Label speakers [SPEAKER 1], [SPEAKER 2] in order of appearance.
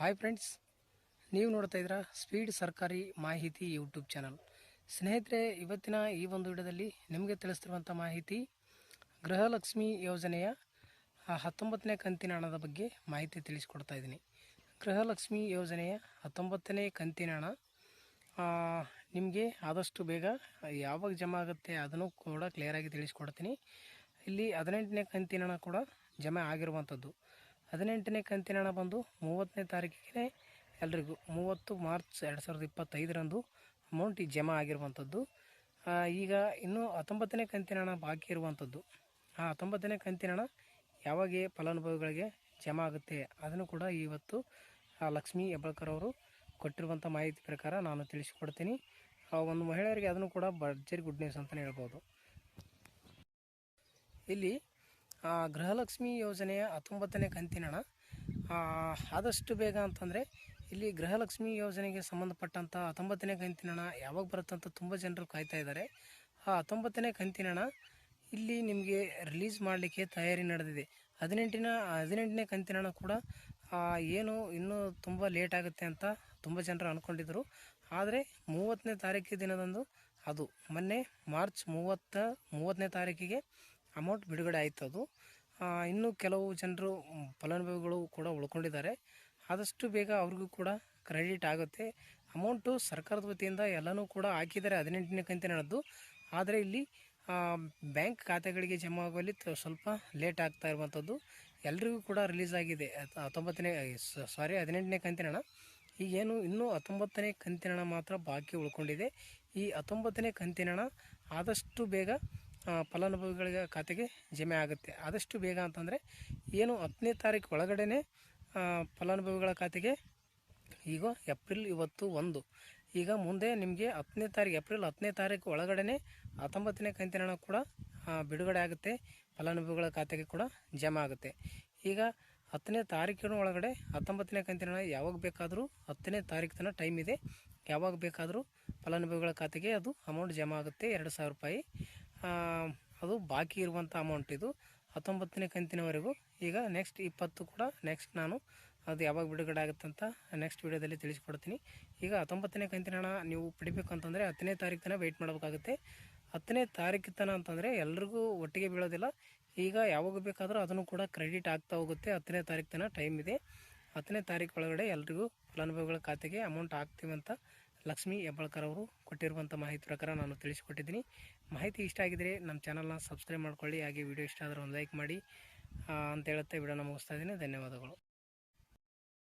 [SPEAKER 1] Hi friends ನೀವು ನೋಡ್ತಾ ಇದ್ದೀರಾ ಸ್ಪೀಡ್ ಸರ್ಕಾರಿ ಮಾಹಿತಿ ಯೂಟ್ಯೂಬ್ ಚಾನಲ್ ಸ್ನೇಹಿತರೆ, ಇವತ್ತಿನ ಈ ಒಂದು ವಿಡಿಯೋದಲ್ಲಿ ನಿಮಗೆ ತಿಳಿಸ್ತಿರುವಂಥ ಮಾಹಿತಿ, ಗೃಹಲಕ್ಷ್ಮಿ ಯೋಜನೆಯ ಹತ್ತೊಂಬತ್ತನೇ ಕಂತಿನ ಹಣದ ಬಗ್ಗೆ ಮಾಹಿತಿ ತಿಳಿಸ್ಕೊಡ್ತಾ ಇದ್ದೀನಿ. ಗೃಹಲಕ್ಷ್ಮಿ ಯೋಜನೆಯ ಹತ್ತೊಂಬತ್ತನೇ ಕಂತಿನ ಹಣ ನಿಮಗೆ ಆದಷ್ಟು ಬೇಗ ಯಾವಾಗ ಜಮಾ ಆಗುತ್ತೆ ಅದನ್ನು ಕೂಡ ಕ್ಲಿಯರಾಗಿ ತಿಳಿಸ್ಕೊಡ್ತೀನಿ. ಇಲ್ಲಿ ಹದಿನೆಂಟನೇ ಕಂತಿನ ಹಣ ಕೂಡ ಜಮೆ ಆಗಿರುವಂಥದ್ದು. ಹದಿನೆಂಟನೇ ಕಂತಿನ ಹಣ ಬಂದು ಮೂವತ್ತನೇ ತಾರೀಕಿಗೆ ಎಲ್ರಿಗೂ ಮೂವತ್ತು ಮಾರ್ಚ್ ಎರಡು ಸಾವಿರದ ಇಪ್ಪತ್ತೈದರಂದು ಅಮೌಂಟ್ ಜಮಾ ಆಗಿರುವಂಥದ್ದು. ಈಗ ಇನ್ನೂ ಹತ್ತೊಂಬತ್ತನೇ ಕಂತಿನ ಹಣ ಬಾಕಿ ಇರುವಂಥದ್ದು. ಆ ಹತ್ತೊಂಬತ್ತನೇ ಕಂತಿನ ಹಣ ಯಾವಾಗ ಫಲಾನುಭವಿಗಳಿಗೆ ಜಮಾ ಆಗುತ್ತೆ ಅದನ್ನು ಕೂಡ ಇವತ್ತು ಲಕ್ಷ್ಮೀ ಹೆಬ್ಬಳ್ಕರ್ ಅವರು ಕೊಟ್ಟಿರುವಂಥ ಮಾಹಿತಿ ಪ್ರಕಾರ ನಾನು ತಿಳಿಸಿಕೊಡ್ತೀನಿ. ಒಂದು ಮಹಿಳೆಯರಿಗೆ ಅದನ್ನು ಕೂಡ ಭರ್ಜರಿ ಗುಡ್ ನ್ಯೂಸ್ ಅಂತಲೇ ಹೇಳ್ಬೋದು. ಇಲ್ಲಿ ಗೃಹಲಕ್ಷ್ಮಿ ಯೋಜನೆಯ ಹತ್ತೊಂಬತ್ತನೇ ಕಂತಿನ ಹಣ. ಆ, ಆದಷ್ಟು ಬೇಗ ಅಂತಂದರೆ ಇಲ್ಲಿ ಗೃಹಲಕ್ಷ್ಮಿ ಯೋಜನೆಗೆ ಸಂಬಂಧಪಟ್ಟಂಥ ಹತ್ತೊಂಬತ್ತನೇ ಕಂತಿನಣ ಯಾವಾಗ ಬರುತ್ತೆ ಅಂತ ತುಂಬ ಜನರು ಕಾಯ್ತಾ ಇದ್ದಾರೆ. ಆ ಹತ್ತೊಂಬತ್ತನೇ ಕಂತಿನಣ ಇಲ್ಲಿ ನಿಮಗೆ ರಿಲೀಸ್ ಮಾಡಲಿಕ್ಕೆ ತಯಾರಿ ನಡೆದಿದೆ. ಹದಿನೆಂಟಿನ ಹದಿನೆಂಟನೇ ಕಂತಿನ ಕೂಡ ಏನು ಇನ್ನೂ ತುಂಬ ಲೇಟ್ ಆಗುತ್ತೆ ಅಂತ ತುಂಬ ಜನರು ಅಂದ್ಕೊಂಡಿದ್ದರು ಆದರೆ ಮೂವತ್ತನೇ ತಾರೀಕು ದಿನದಂದು ಅದು ಮೊನ್ನೆ ಮಾರ್ಚ್ ಮೂವತ್ತ ಮೂವತ್ತನೇ ತಾರೀಕಿಗೆ ಅಮೌಂಟ್ ಬಿಡುಗಡೆ ಆಯಿತು ಅದು. ಇನ್ನೂ ಕೆಲವು ಜನರು ಫಲಾನುಭವಿಗಳು ಕೂಡ ಉಳ್ಕೊಂಡಿದ್ದಾರೆ. ಆದಷ್ಟು ಬೇಗ ಅವ್ರಿಗೂ ಕೂಡ ಕ್ರೆಡಿಟ್ ಆಗುತ್ತೆ. ಅಮೌಂಟು ಸರ್ಕಾರದ ವತಿಯಿಂದ ಎಲ್ಲನೂ ಕೂಡ ಹಾಕಿದ್ದಾರೆ ಹದಿನೆಂಟನೇ ಕಂತಿನ ಹಣದ್ದು. ಆದರೆ ಇಲ್ಲಿ ಬ್ಯಾಂಕ್ ಖಾತೆಗಳಿಗೆ ಜಮಾ ಆಗುವಲ್ಲಿ ಸ್ವಲ್ಪ ಲೇಟ್ ಆಗ್ತಾ ಇರುವಂಥದ್ದು. ಎಲ್ರಿಗೂ ಕೂಡ ರಿಲೀಸ್ ಆಗಿದೆ. ಹತ್- ಹತ್ತೊಂಬತ್ತನೇ ಸಾರಿ ಹದಿನೆಂಟನೇ ಕಂತಿನ ಹಣ. ಈಗೇನು ಇನ್ನೂ ಹತ್ತೊಂಬತ್ತನೇ ಕಂತಿನ ಹಣ ಮಾತ್ರ ಬಾಕಿ ಉಳ್ಕೊಂಡಿದೆ. ಈ ಹತ್ತೊಂಬತ್ತನೇ ಕಂತಿನ ಹಣ ಆದಷ್ಟು ಬೇಗ ಫಲಾನುಭವಿಗಳಿಗೆ ಖಾತೆಗೆ ಜಮೆ ಆಗುತ್ತೆ. ಆದಷ್ಟು ಬೇಗ ಅಂತಂದರೆ ಏನು ಹತ್ತನೇ ತಾರೀಕು ಒಳಗಡೆನೆ ಆ, ಫಲಾನುಭವಿಗಳ ಖಾತೆಗೆ ಈಗ ಏಪ್ರಿಲ್ ಇವತ್ತು ಒಂದು. ಈಗ ಮುಂದೆ ನಿಮಗೆ ಹತ್ತನೇ ತಾರೀಕು ಏಪ್ರಿಲ್ ಹತ್ತನೇ ತಾರೀಕು ಒಳಗಡೆ ಹತ್ತೊಂಬತ್ತನೇ ಕಂತಿನ ಹಣ ಕೂಡ ಬಿಡುಗಡೆ ಆಗುತ್ತೆ. ಫಲಾನುಭವಿಗಳ ಖಾತೆಗೆ ಕೂಡ ಜಮಾ ಆಗುತ್ತೆ. ಈಗ ಹತ್ತನೇ ತಾರೀಕಿನ ಒಳಗಡೆ ಹತ್ತೊಂಬತ್ತನೇ ಕಂತಿನ ಯಾವಾಗ ಬೇಕಾದರೂ ಹತ್ತನೇ ತಾರೀಕು ತನಕ ಟೈಮ್ ಇದೆ. ಯಾವಾಗ ಬೇಕಾದರೂ ಫಲಾನುಭವಿಗಳ ಖಾತೆಗೆ ಅದು ಅಮೌಂಟ್ ಜಮಾ ಆಗುತ್ತೆ. ಎರಡು ಸಾವಿರ ರೂಪಾಯಿ ಅದು ಬಾಕಿ ಇರುವಂಥ ಅಮೌಂಟ್ ಇದು ಹತ್ತೊಂಬತ್ತನೇ ಕಂತಿನವರೆಗೂ. ಈಗ ನೆಕ್ಸ್ಟ್ ಇಪ್ಪತ್ತು ಕೂಡ ನೆಕ್ಸ್ಟ್ ನಾನು ಅದು ಯಾವಾಗ ಬಿಡುಗಡೆ ಆಗುತ್ತೆ ಅಂತ ನೆಕ್ಸ್ಟ್ ವೀಡಿಯೋದಲ್ಲಿ ತಿಳಿಸ್ಕೊಡ್ತೀನಿ. ಈಗ ಹತ್ತೊಂಬತ್ತನೇ ಕಂತಿನ ಹಣ ನೀವು ಪಡಿಬೇಕು ಅಂತಂದರೆ ಹತ್ತನೇ ತಾರೀಕು ವೆಯ್ಟ್ ಮಾಡಬೇಕಾಗುತ್ತೆ. ಹತ್ತನೇ ತಾರೀಕು ತನಕ ಅಂತಂದರೆ ಎಲ್ರಿಗೂ ಒಟ್ಟಿಗೆ ಬೀಳೋದಿಲ್ಲ. ಈಗ ಯಾವಾಗ ಬೇಕಾದರೂ ಅದನ್ನು ಕೂಡ ಕ್ರೆಡಿಟ್ ಆಗ್ತಾ ಹೋಗುತ್ತೆ. ಹತ್ತನೇ ತಾರೀಕು ತನಕ ಟೈಮ್ ಇದೆ. ಹತ್ತನೇ ತಾರೀಕು ಒಳಗಡೆ ಎಲ್ರಿಗೂ ಫಲಾನುಭವಿಗಳ ಖಾತೆಗೆ ಅಮೌಂಟ್ ಹಾಕ್ತೀವಿ ಅಂತ ಲಕ್ಷ್ಮೀ ಹೆಬ್ಬಾಳ್ಕರ್ ಅವರು ಕೊಟ್ಟಿರುವಂಥ ಮಾಹಿತಿ ಪ್ರಕಾರ ನಾನು ತಿಳಿಸಿಕೊಟ್ಟಿದ್ದೀನಿ. ಮಾಹಿತಿ ಇಷ್ಟ ಆಗಿದರೆ ನಮ್ಮ ಚಾನಲ್ನ ಸಬ್ಸ್ಕ್ರೈಬ್ ಮಾಡ್ಕೊಳ್ಳಿ, ಹಾಗೆ ವಿಡಿಯೋ ಇಷ್ಟ ಆದರೆ ಒಂದು ಲೈಕ್ ಮಾಡಿ ಅಂತ ಹೇಳುತ್ತೆ ವಿಡಿಯೋನ ಮುಗಿಸ್ತಾ ಇದ್ದೀನಿ. ಧನ್ಯವಾದಗಳು.